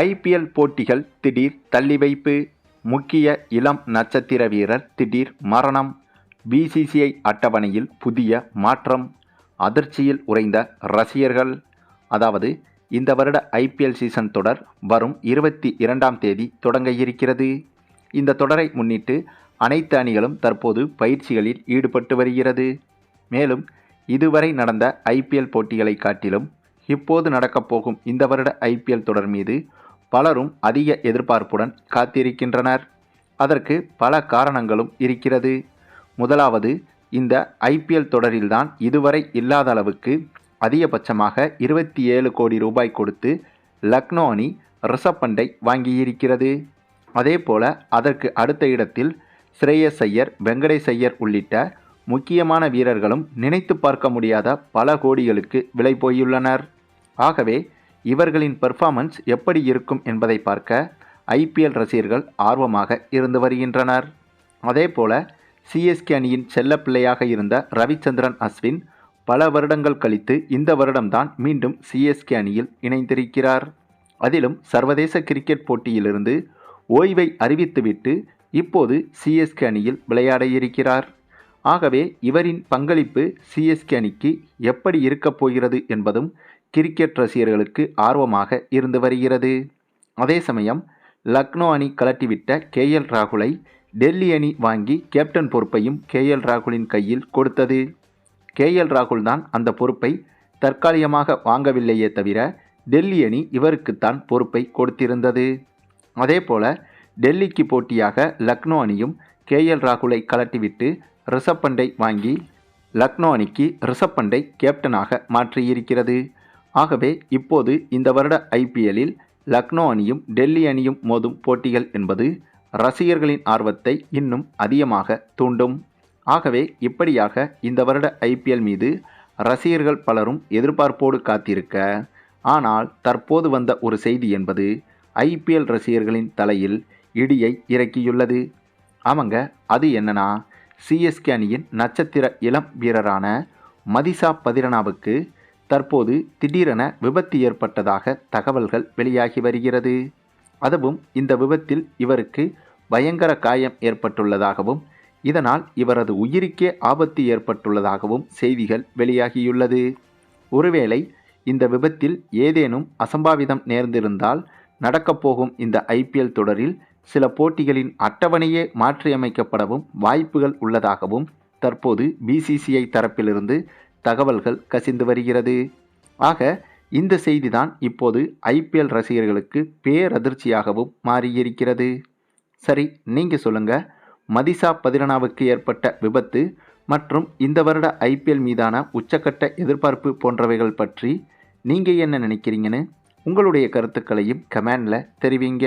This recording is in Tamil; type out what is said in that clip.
ஐபிஎல் போட்டிகள் திடீர் தள்ளி வைப்பு முக்கிய இளம் நட்சத்திர வீரர் திடீர் மரணம். பிசிசிஐ அட்டவணையில் புதிய மாற்றம். அதிர்ச்சியில் உறைந்த ரசிகர்கள். அதாவது இந்த வருட ஐபிஎல் சீசன் தொடர் வரும் இருபத்தி இரண்டாம் தேதி தொடங்க இருக்கிறது. இந்த தொடரை முன்னிட்டு அனைத்து அணிகளும் தற்போது பயிற்சிகளில் ஈடுபட்டு வருகிறது. மேலும் இதுவரை நடந்த ஐபிஎல் போட்டிகளை காட்டிலும் இப்போது நடக்கப் போகும் இந்த வருட ஐபிஎல் தொடர் மீது பலரும் அதிக எதிர்பார்ப்புடன் காத்திருக்கின்றனர். அதற்கு பல காரணங்களும் இருக்கிறது. முதலாவது இந்த ஐபிஎல் தொடரில்தான் இதுவரை இல்லாத அளவுக்கு அதிகபட்சமாக இருபத்தி ஏழு கோடி ரூபாய் கொடுத்து லக்னோ அணி ரிஷப் பண்டை வாங்கியிருக்கிறது. அதேபோல அதற்கு அடுத்த இடத்தில் ஸ்ரேயஸ் ஐயர் வெங்கடேஷ் ஐயர் உள்ளிட்ட முக்கியமான வீரர்களும் நினைத்து பார்க்க முடியாத பல கோடிகளுக்கு விலை போயுள்ளனர். ஆகவே இவர்களின் பெர்ஃபார்மன்ஸ் எப்படி இருக்கும் என்பதை பார்க்க ஐபிஎல் ரசிகர்கள் ஆர்வமாக இருந்து வருகின்றனர். அதேபோல சிஎஸ்கே அணியின் செல்லப்பிள்ளையாக இருந்த ரவிச்சந்திரன் அஸ்வின் பல வருடங்கள் கழித்து இந்த வருடம்தான் மீண்டும் சிஎஸ்கே அணியில் இணைந்திருக்கிறார். அதிலும் சர்வதேச கிரிக்கெட் போட்டியிலிருந்து ஓய்வை அறிவித்துவிட்டு இப்போது சிஎஸ்கே அணியில் விளையாட இருக்கிறார். ஆகவே இவரின் பங்களிப்பு சிஎஸ்கே அணிக்கு எப்படி இருக்கப் போகிறது என்பதும் கிரிக்கெட் ரசிகர்களுக்கு ஆர்வமாக இருந்து வருகிறது. அதே சமயம் லக்னோ அணி கலட்டிவிட்ட கே எல் ராகுலை டெல்லி அணி வாங்கி கேப்டன் பொறுப்பையும் கே எல் ராகுலின் கையில் கொடுத்தது. கே எல் ராகுல் தான் அந்த பொறுப்பை தற்காலிகமாக வாங்கவில்லையே தவிர டெல்லி அணி இவருக்குத்தான் பொறுப்பை கொடுத்திருந்தது. அதேபோல டெல்லிக்கு போட்டியாக லக்னோ அணியும் கே எல் ராகுலை கலட்டிவிட்டு ரிஷப் பண்டை வாங்கி லக்னோ அணிக்கு ரிஷப் பண்டை கேப்டனாக மாற்றியிருக்கிறது. ஆகவே இப்போது இந்த வருட ஐபிஎல்லில் லக்னோ அணியும் டெல்லி அணியும் மோதும் போட்டிகள் என்பது ரசிகர்களின் ஆர்வத்தை இன்னும் அதிகமாக தூண்டும். ஆகவே இப்படியாக இந்த வருட ஐபிஎல் மீது ரசிகர்கள் பலரும் எதிர்பார்ப்போடு காத்திருக்க ஆனால் தற்போது வந்த ஒரு செய்தி என்பது ஐபிஎல் ரசிகர்களின் தலையில் இடியை இறக்கியுள்ளது. ஆமாங்க அது என்னன்னா சிஎஸ்கே அணியின் நட்சத்திர இளம் வீரரான மதிசா பதிரனாவுக்கு தற்போது திடீரென விபத்து ஏற்பட்டதாக தகவல்கள் வெளியாகி வருகிறது. அதுவும் இந்த விபத்தில் இவருக்கு பயங்கர காயம் ஏற்பட்டுள்ளதாகவும் இதனால் இவரது உயிருக்கே ஆபத்து ஏற்பட்டுள்ளதாகவும் செய்திகள் வெளியாகியுள்ளது. ஒருவேளை இந்த விபத்தில் ஏதேனும் அசம்பாவிதம் நேர்ந்திருந்தால் நடக்கப்போகும் இந்த ஐபிஎல் தொடரில் சில போட்டிகளின் அட்டவணையே மாற்றியமைக்கப்படவும் வாய்ப்புகள் உள்ளதாகவும் தற்போது பிசிசிஐ தரப்பிலிருந்து தகவல்கள் கசிந்து வருகிறது. ஆக இந்த செய்திதான் இப்போது ஐபிஎல் ரசிகர்களுக்கு பேரதிர்ச்சியாகவும் மாறியிருக்கிறது. சரி நீங்கள் சொல்லுங்கள் மதிசா பதிரனாவுக்கு ஏற்பட்ட விபத்து மற்றும் இந்த வருட ஐபிஎல் மீதான உச்சக்கட்ட எதிர்பார்ப்பு போன்றவைகள் பற்றி நீங்கள் என்ன நினைக்கிறீங்கன்னு உங்களுடைய கருத்துக்களையும் கமெண்டில் தெரிவிங்க.